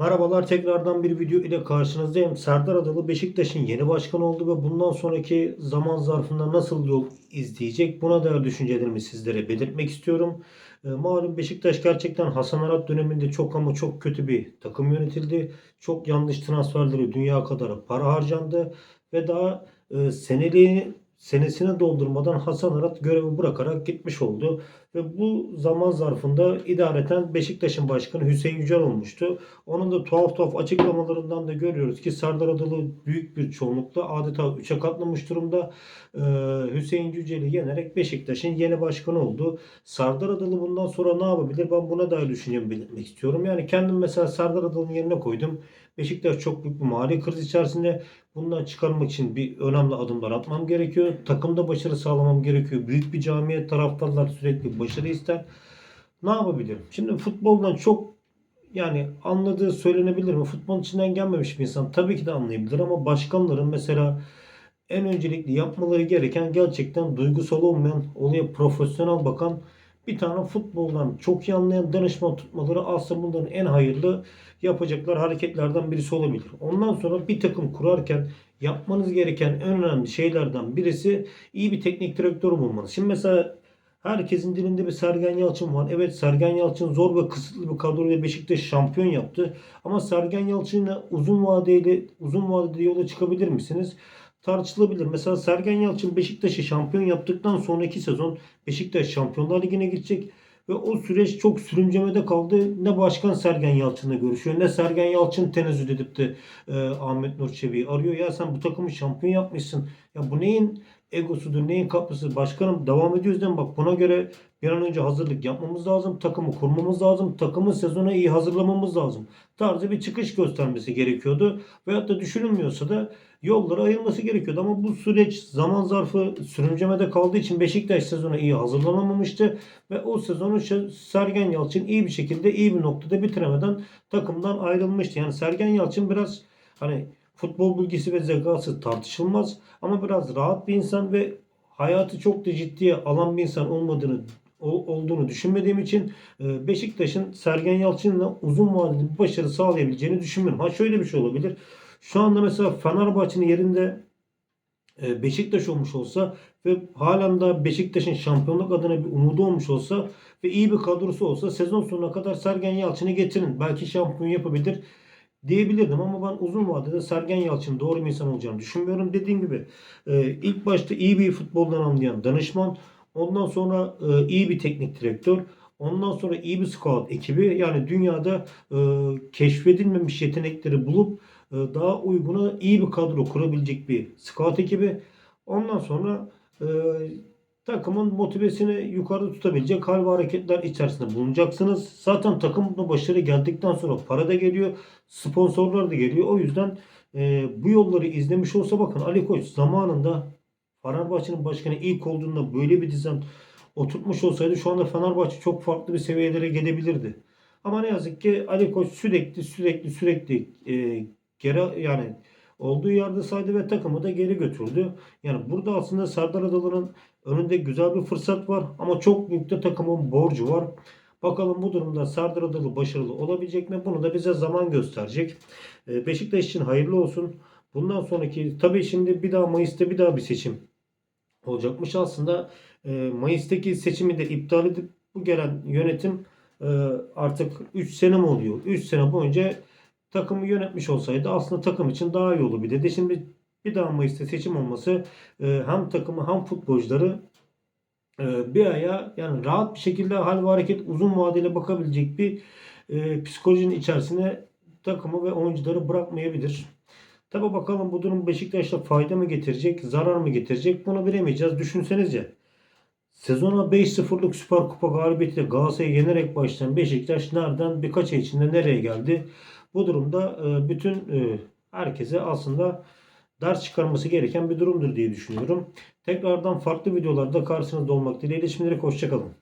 Merhabalar tekrardan bir video ile karşınızdayım. Serdar Adalı Beşiktaş'ın yeni başkanı oldu ve bundan sonraki zaman zarfında nasıl yol izleyecek buna dair düşüncelerimi sizlere belirtmek istiyorum. E, malum Beşiktaş gerçekten Hasan Arat döneminde çok ama çok kötü bir takım yönetildi. Çok yanlış transferleri dünya kadar para harcandı ve daha e, seneliği senesini doldurmadan Hasan Arat görevi bırakarak gitmiş oldu. Ve bu zaman zarfında idareten Beşiktaş'ın başkanı Hüseyin Yücel olmuştu. Onun da tuhaf tuhaf açıklamalarından da görüyoruz ki Serdar Adalı büyük bir çoğunlukla adeta 3'e katlamış durumda. Ee, Hüseyin Yücel'i yenerek Beşiktaş'ın yeni başkanı oldu. Serdar Adalı bundan sonra ne yapabilir? Ben buna dair düşüncemi belirtmek istiyorum. Yani kendim mesela Serdar Adalı'nın yerine koydum. Beşiktaş çok büyük bir mali kriz içerisinde. Bundan çıkarmak için bir önemli adımlar atmam gerekiyor. Takımda başarı sağlamam gerekiyor. Büyük bir camiye taraftarlar sürekli başarı ister. Ne yapabilirim? Şimdi futboldan çok yani anladığı söylenebilir mi? Futbolun içinden gelmemiş bir insan tabii ki de anlayabilir ama başkanların mesela en öncelikli yapmaları gereken gerçekten duygusal olmayan, olaya profesyonel bakan bir tane futboldan çok iyi anlayan danışman tutmaları aslında bunların en hayırlı yapacaklar hareketlerden birisi olabilir. Ondan sonra bir takım kurarken yapmanız gereken en önemli şeylerden birisi iyi bir teknik direktör bulmanız. Şimdi mesela herkesin dilinde bir Sergen Yalçın var. Evet Sergen Yalçın zor ve kısıtlı bir kadroyla Beşiktaş şampiyon yaptı. Ama Sergen Yalçın'la uzun vadeli uzun vadede yola çıkabilir misiniz? tartışılabilir. Mesela Sergen Yalçın Beşiktaş'ı şampiyon yaptıktan sonraki sezon Beşiktaş Şampiyonlar Ligi'ne gidecek ve o süreç çok sürüncemede kaldı. Ne Başkan Sergen Yalçın'la görüşüyor ne Sergen Yalçın tenezzül edip de e, Ahmet Nur Çebi'yi arıyor. Ya sen bu takımı şampiyon yapmışsın. Ya bu neyin egosudur, neyin kapısı? Başkanım devam ediyoruz değil mi? Bak buna göre bir an önce hazırlık yapmamız lazım. Takımı kurmamız lazım. Takımı sezona iyi hazırlamamız lazım. Tarzı bir çıkış göstermesi gerekiyordu. Veyahut da düşünülmüyorsa da yolları ayırması gerekiyordu. Ama bu süreç zaman zarfı sürüncemede kaldığı için Beşiktaş sezona iyi hazırlanamamıştı. Ve o sezonu Sergen Yalçın iyi bir şekilde iyi bir noktada bitiremeden takımdan ayrılmıştı. Yani Sergen Yalçın biraz hani futbol bilgisi ve zekası tartışılmaz. Ama biraz rahat bir insan ve hayatı çok da ciddiye alan bir insan olmadığını olduğunu düşünmediğim için e, Beşiktaş'ın Sergen Yalçın'la uzun vadeli bir başarı sağlayabileceğini düşünmüyorum. Ha şöyle bir şey olabilir. Şu anda mesela Fenerbahçe'nin yerinde e, Beşiktaş olmuş olsa ve halen da Beşiktaş'ın şampiyonluk adına bir umudu olmuş olsa ve iyi bir kadrosu olsa sezon sonuna kadar Sergen Yalçın'ı getirin. Belki şampiyon yapabilir diyebilirdim ama ben uzun vadede Sergen Yalçın doğru bir insan olacağını düşünmüyorum. Dediğim gibi e, ilk başta iyi bir futboldan anlayan danışman, ondan sonra e, iyi bir teknik direktör, ondan sonra iyi bir scout ekibi yani dünyada e, keşfedilmemiş yetenekleri bulup daha uyguna iyi bir kadro kurabilecek bir scout ekibi. Ondan sonra takımın motivesini yukarıda tutabilecek hal ve hareketler içerisinde bulunacaksınız. Zaten takımda başarı geldikten sonra para da geliyor, sponsorlar da geliyor. O yüzden e, bu yolları izlemiş olsa bakın Ali Koç zamanında Fenerbahçe'nin başkanı ilk olduğunda böyle bir düzen oturtmuş olsaydı şu anda Fenerbahçe çok farklı bir seviyelere gelebilirdi. Ama ne yazık ki Ali Koç sürekli sürekli sürekli e, geri yani olduğu yerde saydı ve takımı da geri götürdü. Yani burada aslında Serdar Adalı'nın önünde güzel bir fırsat var ama çok büyük de takımın borcu var. Bakalım bu durumda Serdar Adalı başarılı olabilecek mi? Bunu da bize zaman gösterecek. Ee, Beşiktaş için hayırlı olsun. Bundan sonraki tabii şimdi bir daha Mayıs'ta bir daha bir seçim olacakmış. Aslında e, Mayıs'taki seçimi de iptal edip bu gelen yönetim e, artık 3 sene mi oluyor? 3 sene boyunca takımı yönetmiş olsaydı aslında takım için daha iyi olur bir de. Şimdi bir daha Mayıs'ta seçim olması e, hem takımı hem futbolcuları e, bir aya yani rahat bir şekilde hal ve hareket uzun vadeli bakabilecek bir e, psikolojinin içerisine takımı ve oyuncuları bırakmayabilir. Tabi bakalım bu durum Beşiktaş'a fayda mı getirecek, zarar mı getirecek bunu bilemeyeceğiz. Düşünsenize. Sezona 5-0'lık Süper Kupa galibiyetiyle Galatasaray'ı yenerek başlayan Beşiktaş nereden birkaç ay içinde nereye geldi? Bu durumda e, bütün e, herkese aslında ders çıkarması gereken bir durumdur diye düşünüyorum. Tekrardan farklı videolarda karşınızda olmak dileğiyle şimdilik hoşçakalın.